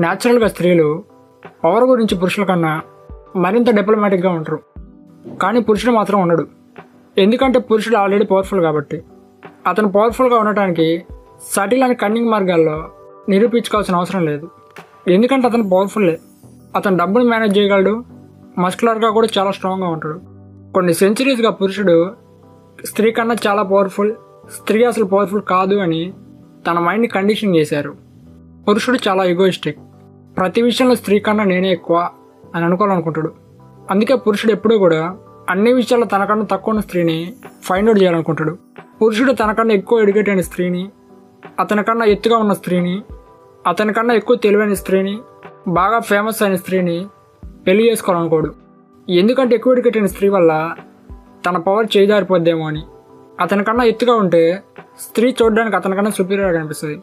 న్యాచురల్గా స్త్రీలు పవర్ గురించి పురుషుల కన్నా మరింత డిప్లొమాటిక్గా ఉంటారు. కానీ పురుషుడు మాత్రం ఉండడు. ఎందుకంటే పురుషుడు ఆల్రెడీ పవర్ఫుల్ కాబట్టి. అతను పవర్ఫుల్గా ఉండటానికి సటిల్ అని కన్నింగ్ మార్గాల్లో నిరూపించుకోవాల్సిన అవసరం లేదు. ఎందుకంటే అతను పవర్ఫుల్లే అతను డబ్బులు మేనేజ్ చేయగలడు. మస్కులర్గా కూడా చాలా స్ట్రాంగ్గా ఉంటాడు. కొన్ని సెంచరీస్గా పురుషుడు స్త్రీ కన్నా చాలా పవర్ఫుల్ స్త్రీ అసలు పవర్ఫుల్ కాదు అని తన మైండ్ని కండిషన్ చేశారు. పురుషుడు చాలా ఎగోయిస్టిక్ ప్రతి విషయంలో స్త్రీ కన్నా నేనే ఎక్కువ అని అనుకోవాలనుకుంటాడు. అందుకే పురుషుడు ఎప్పుడూ కూడా అన్ని విషయాల్లో తనకన్నా తక్కువ ఉన్న స్త్రీని ఫైండ్ అవుట్ చేయాలనుకుంటాడు. పురుషుడు తనకన్నా ఎక్కువ ఎడ్యుకేట్ అయిన స్త్రీని అతనికన్నా ఎత్తుగా ఉన్న స్త్రీని అతనికన్నా ఎక్కువ తెలివైన స్త్రీని బాగా ఫేమస్ అయిన స్త్రీని పెళ్ళి చేసుకోవాలనుకోడు. ఎందుకంటే ఎక్కువ ఎడ్యుకేట్ అయిన స్త్రీ వల్ల తన పవర్ చేజారిపోద్దేమో అని. అతనికన్నా ఎత్తుగా ఉంటే స్త్రీ చూడడానికి అతనికన్నా సుపీరియర్గా కనిపిస్తుంది.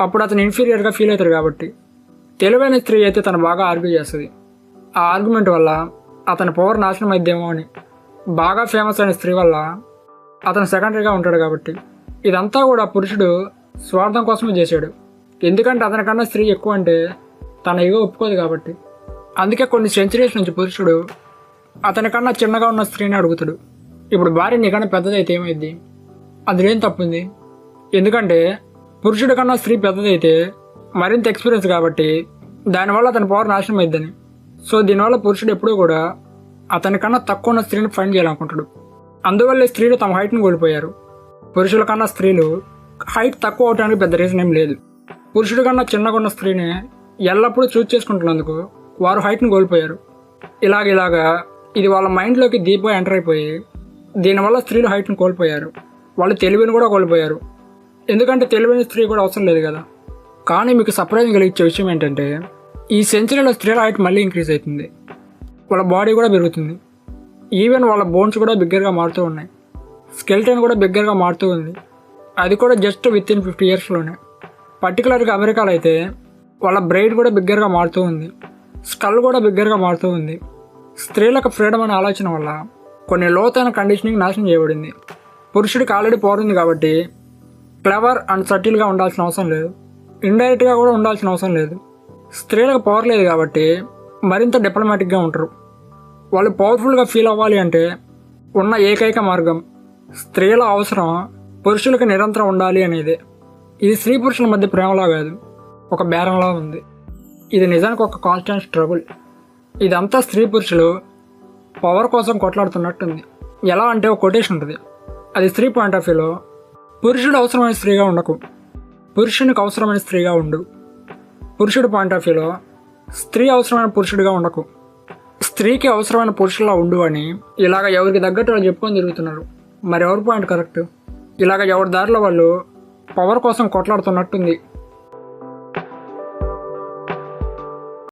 అప్పుడు అతను ఇన్ఫీరియర్గా ఫీల్ అవుతాడు కాబట్టి. తెలివైన స్త్రీ అయితే తను బాగా ఆర్గ్యూ చేస్తుంది. ఆ ఆర్గ్యుమెంట్ వల్ల అతని పవర్ నాశనం అయిద్దేమో అని బాగా ఫేమస్ అయిన స్త్రీ వల్ల అతను సెకండరీగా ఉంటాడు కాబట్టి ఇదంతా కూడా పురుషుడు స్వార్థం కోసమే చేశాడు. ఎందుకంటే అతనికన్నా స్త్రీ ఎక్కువ అంటే తన ఇగో ఒప్పుకోదు కాబట్టి. అందుకే కొన్ని సెంచరీస్ నుంచి పురుషుడు అతనికన్నా చిన్నగా ఉన్న స్త్రీని అడుగుతాడు. ఇప్పుడు భార్య నీకన్నా పెద్దదైతే ఏమైంది అందులో ఏం తప్పుంది? ఎందుకంటే పురుషుడి కన్నా స్త్రీ పెద్దదైతే మరింత ఎక్స్పీరియన్స్ కాబట్టి దానివల్ల అతని పవర్ నాశనం అయిద్దని. సో దీనివల్ల పురుషుడు ఎప్పుడూ కూడా అతనికన్నా తక్కువ ఉన్న స్త్రీని ఫైండ్ చేయాలనుకుంటాడు. అందువల్ల స్త్రీలు తమ హైట్ని కోల్పోయారు. పురుషుల కన్నా స్త్రీలు హైట్ తక్కువ అవడానికి పెద్ద రీజన్ ఏం లేదు. పురుషుడి కన్నా చిన్నగా ఉన్న స్త్రీని ఎల్లప్పుడూ చూస్ చేసుకుంటున్నందుకు వారు హైట్ని కోల్పోయారు. ఇలాగ ఇలాగా ఇది వాళ్ళ మైండ్లోకి డీప్గా ఎంటర్ అయిపోయి దీనివల్ల స్త్రీలు హైట్ని కోల్పోయారు. వాళ్ళు తెలివిని కూడా కోల్పోయారు. ఎందుకంటే తెలివైన స్త్రీ కూడా అవసరం లేదు కదా. కానీ మీకు సర్ప్రైజింగ్ కలిగించే విషయం ఏంటంటే ఈ సెంచరీలో స్త్రీల హైట్ మళ్ళీ ఇంక్రీజ్ అవుతుంది. వాళ్ళ బాడీ కూడా పెరుగుతుంది. ఈవెన్ వాళ్ళ బోన్స్ కూడా బిగ్గరగా మారుతూ ఉన్నాయి. స్కెల్టన్ కూడా బిగ్గరగా మారుతూ ఉంది. అది కూడా జస్ట్ విత్ ఇన్ ఫిఫ్టీ ఇయర్స్లోనే పర్టికులర్గా అమెరికాలో అయితే వాళ్ళ బ్రెయిన్ కూడా బిగ్గరగా మారుతూ ఉంది. స్కల్ కూడా బిగ్గరగా మారుతూ ఉంది. స్త్రీలకు ఫ్రీడమ్ అనే ఆలోచన వల్ల కొన్ని లోతైన కండిషనింగ్ నాశనం చేయబడింది. పురుషుడికి ఆల్రెడీ పోరుంది కాబట్టి క్లవర్ అండ్ సటిల్గా ఉండాల్సిన అవసరం లేదు. ఇండైరెక్ట్గా కూడా ఉండాల్సిన అవసరం లేదు. స్త్రీలకు పవర్ లేదు కాబట్టి మరింత డిప్లొమాటిక్గా ఉంటారు. వాళ్ళు పవర్ఫుల్గా ఫీల్ అవ్వాలి అంటే ఉన్న ఏకైక మార్గం స్త్రీల అవసరం పురుషులకు నిరంతరం ఉండాలి అనేది. ఇది స్త్రీ పురుషుల మధ్య ప్రేమలా కాదు ఒక బేరంలా ఉంది. ఇది నిజానికి ఒక కాన్స్టెంట్ స్ట్రగుల్ ఇదంతా స్త్రీ పురుషులు పవర్ కోసం కొట్లాడుతున్నట్టుంది. ఎలా అంటే ఒక కొటేషన్ ఉంటుంది. అది స్త్రీ పాయింట్ ఆఫ్ వ్యూలో పురుషుడు అవసరమైన స్త్రీగా ఉండకు. పురుషునికి అవసరమైన స్త్రీగా ఉండు. పురుషుడు పాయింట్ ఆఫ్ వ్యూలో స్త్రీ అవసరమైన పురుషుడిగా ఉండకు. స్త్రీకి అవసరమైన పురుషులా ఉండు అని ఇలాగ ఎవరికి తగ్గట్టు వాళ్ళు చెప్పుకొని తిరుగుతున్నారు. మరి ఎవరి పాయింట్ కరెక్ట్ ఇలాగ ఎవరి దారిలో వాళ్ళు పవర్ కోసం కొట్లాడుతున్నట్టుంది.